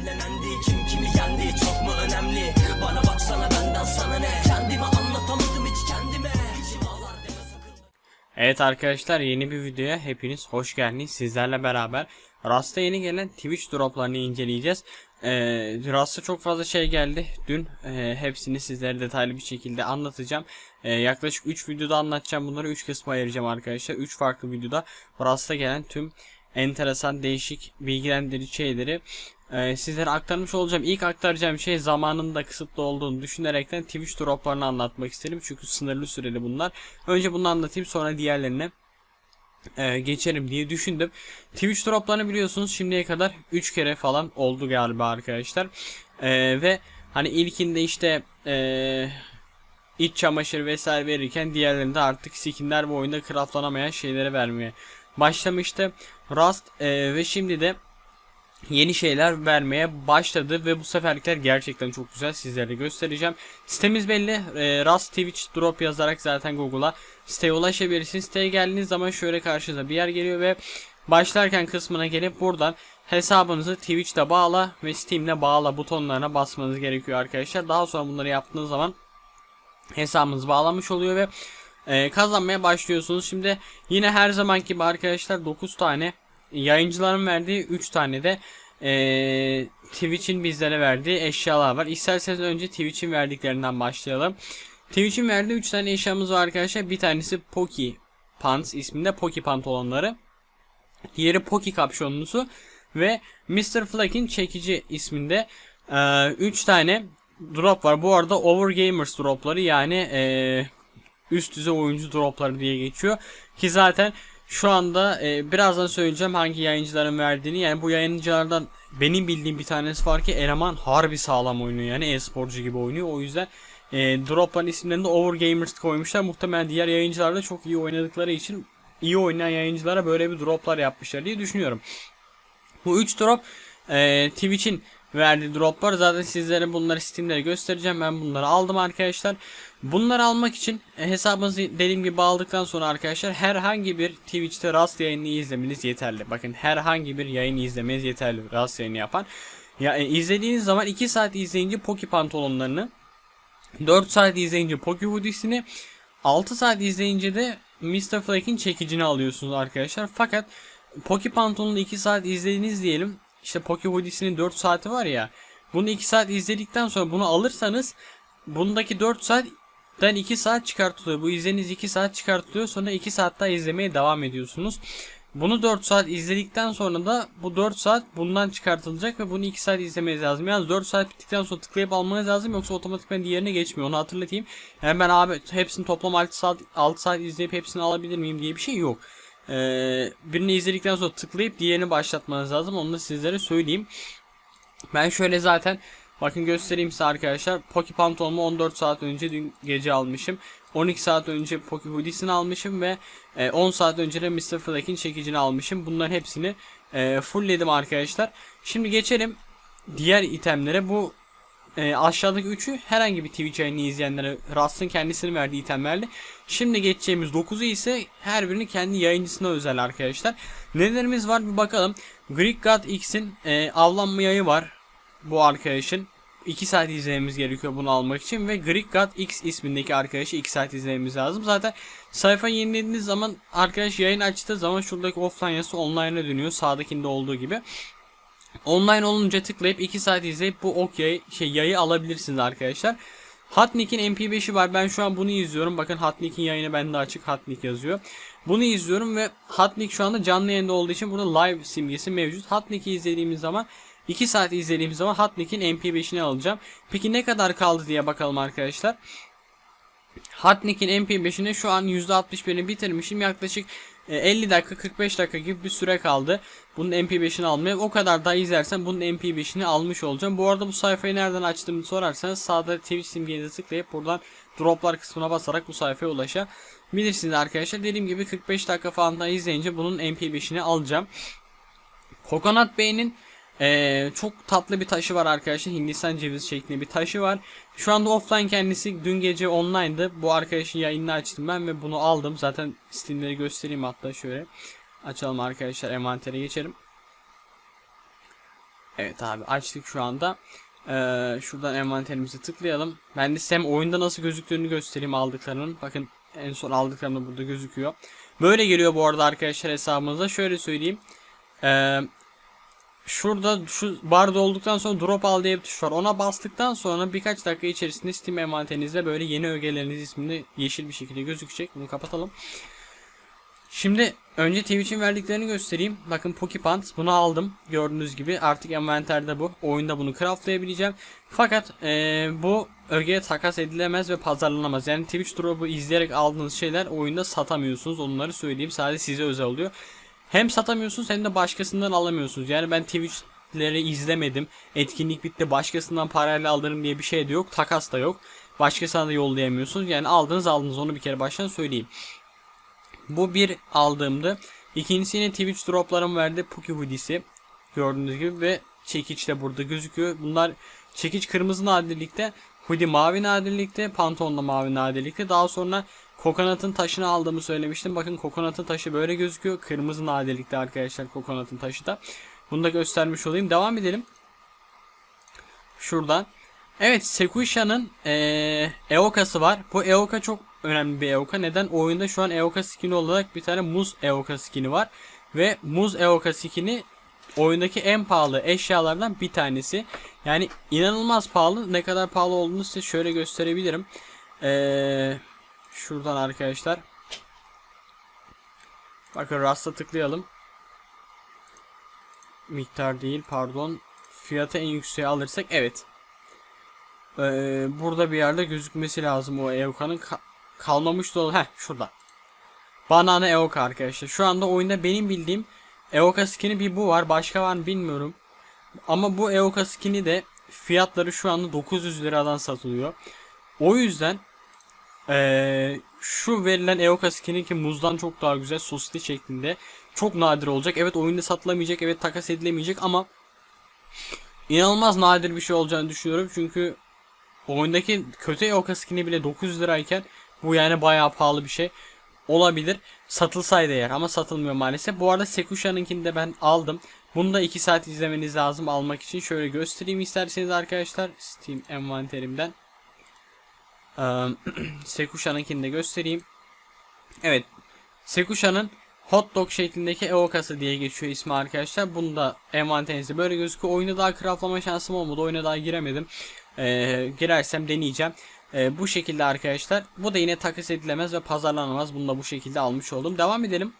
kabullenendi Kim kimi yendi çok mu önemli Bana baksana benden sana ne Kendimi anlatamadım hiç kendime Evet arkadaşlar yeni bir videoya hepiniz hoş geldiniz. Sizlerle beraber Rust'a yeni gelen Twitch droplarını inceleyeceğiz. Ee, Rust'a çok fazla şey geldi. Dün e, hepsini sizlere detaylı bir şekilde anlatacağım. Ee, yaklaşık 3 videoda anlatacağım. Bunları 3 kısma ayıracağım arkadaşlar. 3 farklı videoda Rust'a gelen tüm enteresan değişik bilgilendirici şeyleri e, sizlere aktarmış olacağım. İlk aktaracağım şey zamanın da kısıtlı olduğunu düşünerekten Twitch droplarını anlatmak istedim. Çünkü sınırlı süreli bunlar. Önce bunu anlatayım sonra diğerlerine e, geçerim diye düşündüm. Twitch droplarını biliyorsunuz şimdiye kadar 3 kere falan oldu galiba arkadaşlar. E, ve hani ilkinde işte e, iç çamaşır vesaire verirken diğerlerinde artık skinler bu oyunda craftlanamayan şeyleri vermeye başlamıştı. Rust e, ve şimdi de yeni şeyler vermeye başladı ve bu seferlikler gerçekten çok güzel sizlere göstereceğim. Sitemiz belli. E, Rust Twitch Drop yazarak zaten Google'a siteye ulaşabilirsiniz. Siteye geldiğiniz zaman şöyle karşınıza bir yer geliyor ve başlarken kısmına gelip buradan hesabınızı Twitch'te bağla ve Steam'le bağla butonlarına basmanız gerekiyor arkadaşlar. Daha sonra bunları yaptığınız zaman hesabınız bağlanmış oluyor ve e, kazanmaya başlıyorsunuz. Şimdi yine her zamanki gibi arkadaşlar 9 tane yayıncıların verdiği 3 tane de e, Twitch'in bizlere verdiği eşyalar var. İsterseniz önce Twitch'in verdiklerinden başlayalım. Twitch'in verdiği 3 tane eşyamız var arkadaşlar. Bir tanesi Poki Pants isminde Poki pantolonları. Diğeri Poki kapşonlusu ve Mr. Flack'in çekici isminde 3 tane drop var. Bu arada Overgamers dropları yani e, üst düzey oyuncu dropları diye geçiyor. Ki zaten şu anda e, birazdan söyleyeceğim hangi yayıncıların verdiğini. Yani bu yayıncılardan benim bildiğim bir tanesi var ki eleman harbi sağlam oynuyor. Yani e-sporcu gibi oynuyor. O yüzden e, dropların isimlerini de Overgamers koymuşlar. Muhtemelen diğer yayıncılar da çok iyi oynadıkları için iyi oynayan yayıncılara böyle bir droplar yapmışlar diye düşünüyorum. Bu 3 drop e, Twitch'in verdiği droplar. Zaten sizlere bunları Steam'de göstereceğim. Ben bunları aldım arkadaşlar. Bunları almak için e, hesabınızı dediğim gibi aldıktan sonra arkadaşlar herhangi bir Twitch'te Rust yayını izlemeniz yeterli. Bakın herhangi bir yayın izlemeniz yeterli. Rust yayını yapan. Ya e, izlediğiniz zaman 2 saat izleyince Poki pantolonlarını 4 saat izleyince Poki hoodiesini 6 saat izleyince de Mr. Flake'in çekicini alıyorsunuz arkadaşlar. Fakat Poki pantolonunu 2 saat izlediğiniz diyelim. İşte Poki hoodiesinin 4 saati var ya. Bunu 2 saat izledikten sonra bunu alırsanız bundaki 4 saatten 2 saat çıkartılıyor. Bu izlediğiniz 2 saat çıkartılıyor. Sonra 2 saat daha izlemeye devam ediyorsunuz. Bunu 4 saat izledikten sonra da bu 4 saat bundan çıkartılacak ve bunu 2 saat izlemeniz lazım. Yani 4 saat bittikten sonra tıklayıp almanız lazım yoksa otomatikman diğerine geçmiyor. Onu hatırlatayım. Yani ben abi hepsini toplam 6 saat 6 saat izleyip hepsini alabilir miyim diye bir şey yok. Ee, birini izledikten sonra tıklayıp diğerini başlatmanız lazım. Onu da sizlere söyleyeyim. Ben şöyle zaten bakın göstereyim size arkadaşlar. Poki pantolonumu 14 saat önce dün gece almışım. 12 saat önce Poki hoodiesini almışım ve 10 saat önce de Mr. Flack'in çekicini almışım. Bunların hepsini e, fullledim arkadaşlar. Şimdi geçelim diğer itemlere. Bu e, aşağıdaki üçü herhangi bir Twitch yayını izleyenlere Rust'ın kendisini verdiği itemlerle. Şimdi geçeceğimiz 9'u ise her birini kendi yayıncısına özel arkadaşlar. Nelerimiz var bir bakalım. Greek God X'in e, avlanma yayı var. Bu arkadaşın. 2 saat izlememiz gerekiyor bunu almak için ve Greek God X ismindeki arkadaşı 2 saat izlememiz lazım. Zaten sayfa yenilediğiniz zaman arkadaş yayın açtığı zaman şuradaki offline yazısı online'a dönüyor. Sağdakinde olduğu gibi. Online olunca tıklayıp 2 saat izleyip bu ok yayı, şey, yayı alabilirsiniz arkadaşlar. Hotnick'in MP5'i var. Ben şu an bunu izliyorum. Bakın Hotnick'in yayını bende açık. Hotnick yazıyor. Bunu izliyorum ve Hotnick şu anda canlı yayında olduğu için burada live simgesi mevcut. Hotnick'i izlediğimiz zaman 2 saat izlediğimiz zaman Hotnick'in MP5'ini alacağım. Peki ne kadar kaldı diye bakalım arkadaşlar. Hotnick'in MP5'ine şu an %61'ini bitirmişim. Yaklaşık 50 e, dakika 45 dakika gibi bir süre kaldı. Bunun MP5'ini almaya. O kadar daha izlersen bunun MP5'ini almış olacağım. Bu arada bu sayfayı nereden açtığımı sorarsanız sağda Twitch simgeye tıklayıp buradan droplar kısmına basarak bu sayfaya ulaşabilirsiniz arkadaşlar. Dediğim gibi 45 dakika falan daha izleyince bunun MP5'ini alacağım. Coconut Bey'in ee, çok tatlı bir taşı var arkadaşlar. Hindistan cevizi şeklinde bir taşı var. Şu anda offline kendisi dün gece online'dı. Bu arkadaşın yayınını açtım ben ve bunu aldım. Zaten Steam'leri göstereyim hatta şöyle. Açalım arkadaşlar envantere geçelim. Evet abi açtık şu anda. Ee, şuradan envanterimize tıklayalım. Ben de size oyunda nasıl gözüktüğünü göstereyim aldıklarının. Bakın en son aldıklarım da burada gözüküyor. Böyle geliyor bu arada arkadaşlar hesabımıza. Şöyle söyleyeyim. Ee, şurada şu barda olduktan sonra drop al diye bir tuş var. Ona bastıktan sonra birkaç dakika içerisinde Steam envanterinizde böyle yeni ögeleriniz isminde yeşil bir şekilde gözükecek. Bunu kapatalım. Şimdi önce Twitch'in verdiklerini göstereyim. Bakın Pokipant bunu aldım. Gördüğünüz gibi artık envanterde bu. Oyunda bunu craftlayabileceğim. Fakat eee, bu ögeye takas edilemez ve pazarlanamaz. Yani Twitch drop'u izleyerek aldığınız şeyler oyunda satamıyorsunuz. Onları söyleyeyim. Sadece size özel oluyor. Hem satamıyorsunuz hem de başkasından alamıyorsunuz. Yani ben Twitch'leri izlemedim. Etkinlik bitti. Başkasından parayla alırım diye bir şey de yok. Takas da yok. Başkasına da yollayamıyorsunuz. Yani aldınız aldınız onu bir kere baştan söyleyeyim. Bu bir aldığımdı. İkincisi yine Twitch droplarım verdi. Puki hoodie'si. Gördüğünüz gibi ve çekiç de burada gözüküyor. Bunlar çekiç kırmızı nadirlikte. Hoodie mavi nadirlikte. Pantolon da mavi nadirlikte. Daha sonra kokonatın taşını aldığımı söylemiştim. Bakın kokonatın taşı böyle gözüküyor. Kırmızı nadirlikte arkadaşlar kokonatın taşı da. Bunu da göstermiş olayım. Devam edelim. Şuradan. Evet Sekuisha'nın eee Eoka'sı var. Bu Eoka çok önemli bir Eoka. Neden? Oyunda şu an Eoka skin'i olarak bir tane Muz Eoka skin'i var. Ve Muz Eoka skin'i oyundaki en pahalı eşyalardan bir tanesi. Yani inanılmaz pahalı. Ne kadar pahalı olduğunu size şöyle gösterebilirim. Eee şuradan arkadaşlar. Bakın Rast'a tıklayalım. Miktar değil pardon. Fiyatı en yükseğe alırsak evet. Ee, burada bir yerde gözükmesi lazım o Eoka'nın Ka- kalmamış dolu. Heh şurada. Banana Eoka arkadaşlar. Şu anda oyunda benim bildiğim Eoka skin'i bir bu var. Başka var mı bilmiyorum. Ama bu Eoka skin'i de fiyatları şu anda 900 liradan satılıyor. O yüzden ee, şu verilen Eoka skin'i ki muzdan çok daha güzel sosisli şeklinde çok nadir olacak. Evet oyunda satılamayacak. Evet takas edilemeyecek ama inanılmaz nadir bir şey olacağını düşünüyorum. Çünkü oyundaki kötü Eoka skin'i bile 900 lirayken bu yani bayağı pahalı bir şey olabilir. Satılsaydı eğer ama satılmıyor maalesef. Bu arada Sekusha'nınkini de ben aldım. Bunu da 2 saat izlemeniz lazım almak için. Şöyle göstereyim isterseniz arkadaşlar Steam envanterimden. Ee, de göstereyim. Evet. Sekusha'nın hot dog şeklindeki Eoka'sı diye geçiyor ismi arkadaşlar. Bunu da envanterinizde böyle gözüküyor. Oyunu daha craftlama şansım olmadı. Oyuna daha giremedim. Ee, girersem deneyeceğim. Ee, bu şekilde arkadaşlar. Bu da yine takas edilemez ve pazarlanamaz. Bunu da bu şekilde almış oldum. Devam edelim.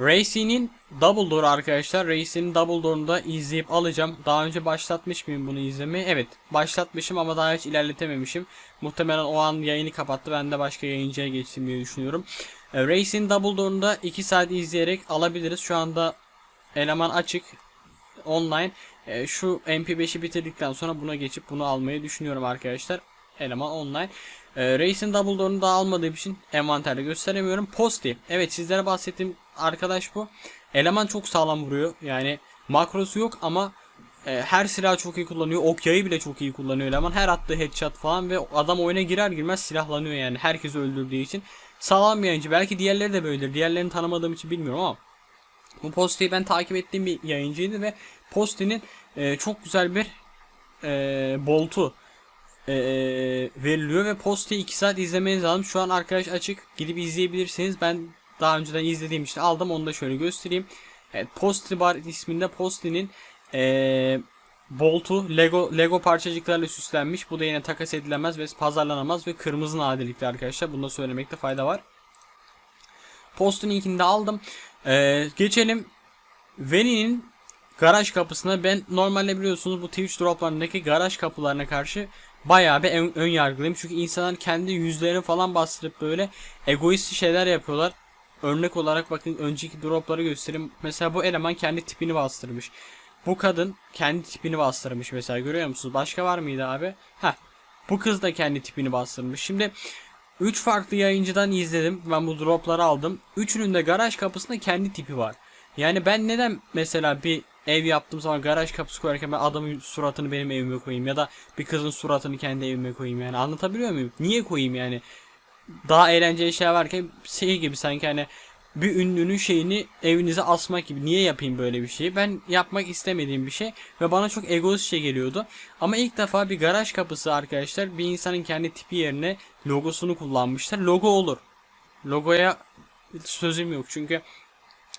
Racing'in Double Door arkadaşlar. Racing'in Double Door'unu da izleyip alacağım. Daha önce başlatmış mıyım bunu izlemeyi? Evet. Başlatmışım ama daha hiç ilerletememişim. Muhtemelen o an yayını kapattı. Ben de başka yayıncıya geçtim diye düşünüyorum. E, Racing Double Door'unu da 2 saat izleyerek alabiliriz. Şu anda eleman açık. Online. E, şu MP5'i bitirdikten sonra buna geçip bunu almayı düşünüyorum arkadaşlar. Eleman online. E, Racing Double Door'unu da almadığım için envanterde gösteremiyorum. Posti. Evet sizlere bahsettiğim arkadaş bu. Eleman çok sağlam vuruyor. Yani makrosu yok ama e, her silahı çok iyi kullanıyor. Ok yayı bile çok iyi kullanıyor eleman. Her attığı headshot falan ve adam oyuna girer girmez silahlanıyor yani. Herkesi öldürdüğü için. Sağlam bir yayıncı. Belki diğerleri de böyledir. Diğerlerini tanımadığım için bilmiyorum ama bu Posti'yi ben takip ettiğim bir yayıncıydı ve Posti'nin e, çok güzel bir e, boltu e, veriliyor ve Posti'yi 2 saat izlemeniz lazım. Şu an arkadaş açık. Gidip izleyebilirsiniz. Ben daha önceden izlediğim işte aldım. Onu da şöyle göstereyim. Evet, Posti Bar isminde Posti'nin e, boltu Lego Lego parçacıklarla süslenmiş. Bu da yine takas edilemez ve pazarlanamaz ve kırmızı nadirlikli arkadaşlar. Bunu da söylemekte fayda var. Postun linkini de aldım. Ee, geçelim. Veni'nin garaj kapısına ben normalde biliyorsunuz bu Twitch droplarındaki garaj kapılarına karşı bayağı bir ön, ön yargılıyım. Çünkü insanlar kendi yüzlerini falan bastırıp böyle egoist şeyler yapıyorlar. Örnek olarak bakın önceki dropları göstereyim. Mesela bu eleman kendi tipini bastırmış. Bu kadın kendi tipini bastırmış mesela görüyor musunuz? Başka var mıydı abi? Heh. Bu kız da kendi tipini bastırmış. Şimdi 3 farklı yayıncıdan izledim. Ben bu dropları aldım. Üçünün de garaj kapısında kendi tipi var. Yani ben neden mesela bir ev yaptığım zaman garaj kapısı koyarken ben adamın suratını benim evime koyayım ya da bir kızın suratını kendi evime koyayım yani anlatabiliyor muyum? Niye koyayım yani? Daha eğlenceli şey varken şey gibi sanki hani bir ünlünün şeyini evinize asmak gibi. Niye yapayım böyle bir şeyi? Ben yapmak istemediğim bir şey ve bana çok egoistçe geliyordu. Ama ilk defa bir garaj kapısı arkadaşlar bir insanın kendi tipi yerine logosunu kullanmışlar. Logo olur. Logoya sözüm yok çünkü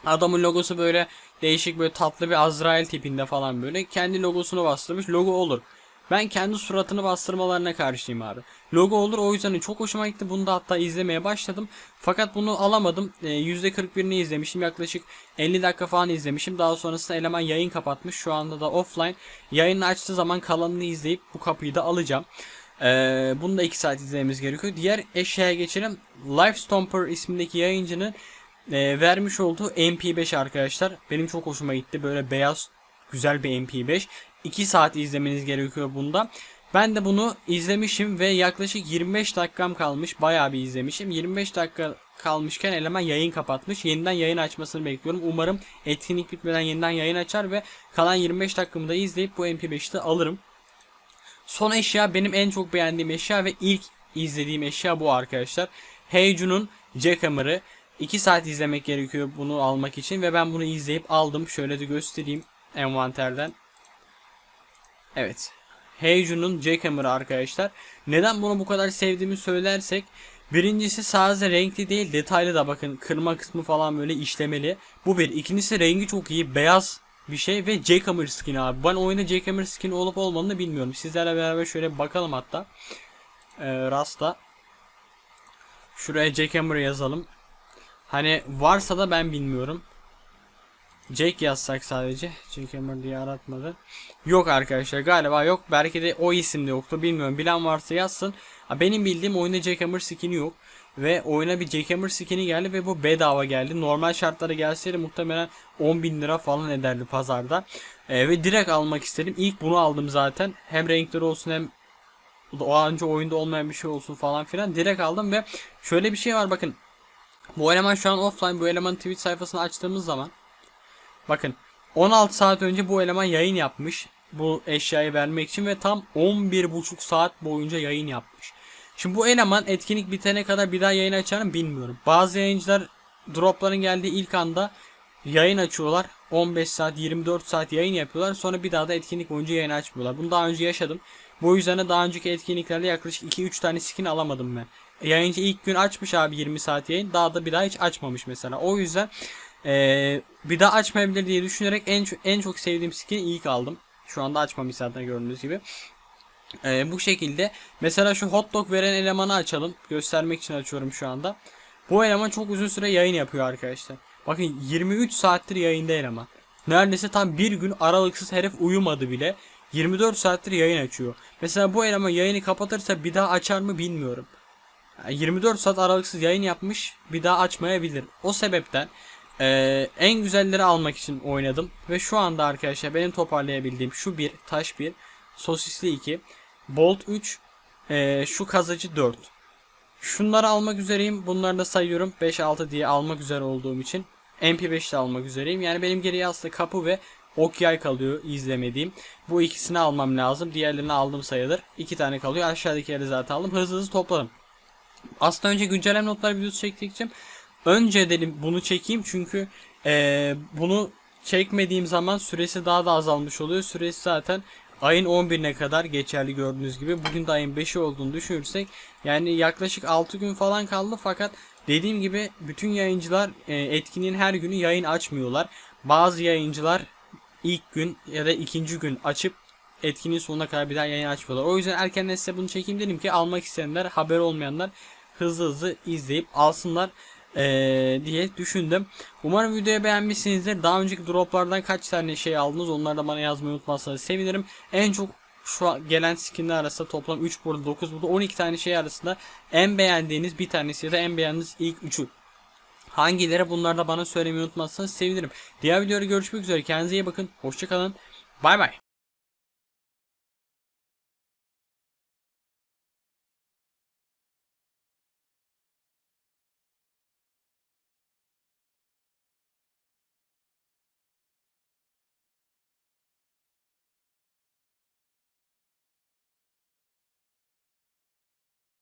adamın logosu böyle değişik böyle tatlı bir Azrail tipinde falan böyle kendi logosunu bastırmış logo olur. Ben kendi suratını bastırmalarına karşıyım abi. Logo olur o yüzden çok hoşuma gitti. Bunu da hatta izlemeye başladım. Fakat bunu alamadım. Ee, %41'ini izlemişim. Yaklaşık 50 dakika falan izlemişim. Daha sonrasında eleman yayın kapatmış. Şu anda da offline. Yayını açtığı zaman kalanını izleyip bu kapıyı da alacağım. Ee, bunu da 2 saat izlememiz gerekiyor. Diğer eşyaya geçelim. Life Stomper ismindeki yayıncının e, vermiş olduğu MP5 arkadaşlar. Benim çok hoşuma gitti. Böyle beyaz güzel bir MP5. 2 saat izlemeniz gerekiyor bunda. Ben de bunu izlemişim ve yaklaşık 25 dakikam kalmış. Bayağı bir izlemişim. 25 dakika kalmışken eleman yayın kapatmış. Yeniden yayın açmasını bekliyorum. Umarım etkinlik bitmeden yeniden yayın açar ve kalan 25 dakikamı da izleyip bu MP5'i de alırım. Son eşya benim en çok beğendiğim eşya ve ilk izlediğim eşya bu arkadaşlar. Heyju'nun Jackhammer'ı. 2 saat izlemek gerekiyor bunu almak için ve ben bunu izleyip aldım. Şöyle de göstereyim envanterden. Evet. Heyju'nun Jackhammer'ı arkadaşlar. Neden bunu bu kadar sevdiğimi söylersek Birincisi sadece renkli değil detaylı da bakın kırma kısmı falan böyle işlemeli. Bu bir. İkincisi rengi çok iyi. Beyaz bir şey ve Jackhammer skin abi. Ben oyunda Jackhammer skin olup olmadığını bilmiyorum. Sizlerle beraber şöyle bakalım hatta. Ee, Rasta. Şuraya Jackhammer yazalım. Hani varsa da ben bilmiyorum. Jake yazsak sadece. Jackhammer diye aratmadı. Yok arkadaşlar galiba yok. Belki de o isimde yoktu. Bilmiyorum. Bilen varsa yazsın. Benim bildiğim oyunda Jackhammer skin'i yok. Ve oyuna bir Jackhammer skin'i geldi ve bu bedava geldi. Normal şartlara gelseydi muhtemelen 10 bin lira falan ederdi pazarda. Ee, ve direkt almak istedim. İlk bunu aldım zaten. Hem renkleri olsun hem o önce oyunda olmayan bir şey olsun falan filan. Direkt aldım ve şöyle bir şey var bakın. Bu eleman şu an offline. Bu eleman Twitch sayfasını açtığımız zaman Bakın 16 saat önce bu eleman yayın yapmış. Bu eşyayı vermek için ve tam 11,5 saat boyunca yayın yapmış. Şimdi bu eleman etkinlik bitene kadar bir daha yayın açar mı bilmiyorum. Bazı yayıncılar dropların geldiği ilk anda yayın açıyorlar. 15 saat 24 saat yayın yapıyorlar. Sonra bir daha da etkinlik boyunca yayın açmıyorlar. Bunu daha önce yaşadım. Bu yüzden de daha önceki etkinliklerde yaklaşık 2-3 tane skin alamadım ben. Yayıncı ilk gün açmış abi 20 saat yayın. Daha da bir daha hiç açmamış mesela. O yüzden ee, bir daha açmayabilir diye düşünerek en en çok sevdiğim skin'i ilk aldım. Şu anda açmamış zaten gördüğünüz gibi. Ee, bu şekilde mesela şu hot dog veren elemanı açalım. Göstermek için açıyorum şu anda. Bu eleman çok uzun süre yayın yapıyor arkadaşlar. Bakın 23 saattir yayında eleman. Neredeyse tam bir gün aralıksız herif uyumadı bile. 24 saattir yayın açıyor. Mesela bu eleman yayını kapatırsa bir daha açar mı bilmiyorum. Yani 24 saat aralıksız yayın yapmış bir daha açmayabilir. O sebepten ee, en güzelleri almak için oynadım. Ve şu anda arkadaşlar benim toparlayabildiğim şu bir, taş bir, sosisli 2, bolt 3, ee, şu kazıcı 4. Şunları almak üzereyim. Bunları da sayıyorum. 5-6 diye almak üzere olduğum için. MP5 de almak üzereyim. Yani benim geriye aslında kapı ve ok yay kalıyor izlemediğim. Bu ikisini almam lazım. Diğerlerini aldım sayılır. İki tane kalıyor. Aşağıdakileri zaten aldım. Hızlı hızlı topladım. Aslında önce güncelleme notlar videosu çektikçe önce dedim bunu çekeyim çünkü eee, bunu çekmediğim zaman süresi daha da azalmış oluyor. Süresi zaten ayın 11'ine kadar geçerli gördüğünüz gibi. Bugün de ayın 5'i olduğunu düşünürsek yani yaklaşık 6 gün falan kaldı fakat dediğim gibi bütün yayıncılar e, etkinliğin her günü yayın açmıyorlar. Bazı yayıncılar ilk gün ya da ikinci gün açıp etkinliğin sonuna kadar bir daha yayın açmıyorlar. O yüzden erkenden size bunu çekeyim dedim ki almak isteyenler, haber olmayanlar hızlı hızlı izleyip alsınlar ee, diye düşündüm. Umarım videoyu beğenmişsinizdir. Daha önceki droplardan kaç tane şey aldınız onları da bana yazmayı unutmazsanız sevinirim. En çok şu gelen skinler arasında toplam 3 burada 9 burada 12 tane şey arasında en beğendiğiniz bir tanesi ya da en beğendiğiniz ilk üçü. Hangileri bunları da bana söylemeyi unutmazsanız sevinirim. Diğer videoda görüşmek üzere. Kendinize iyi bakın. Hoşçakalın. Bay bay.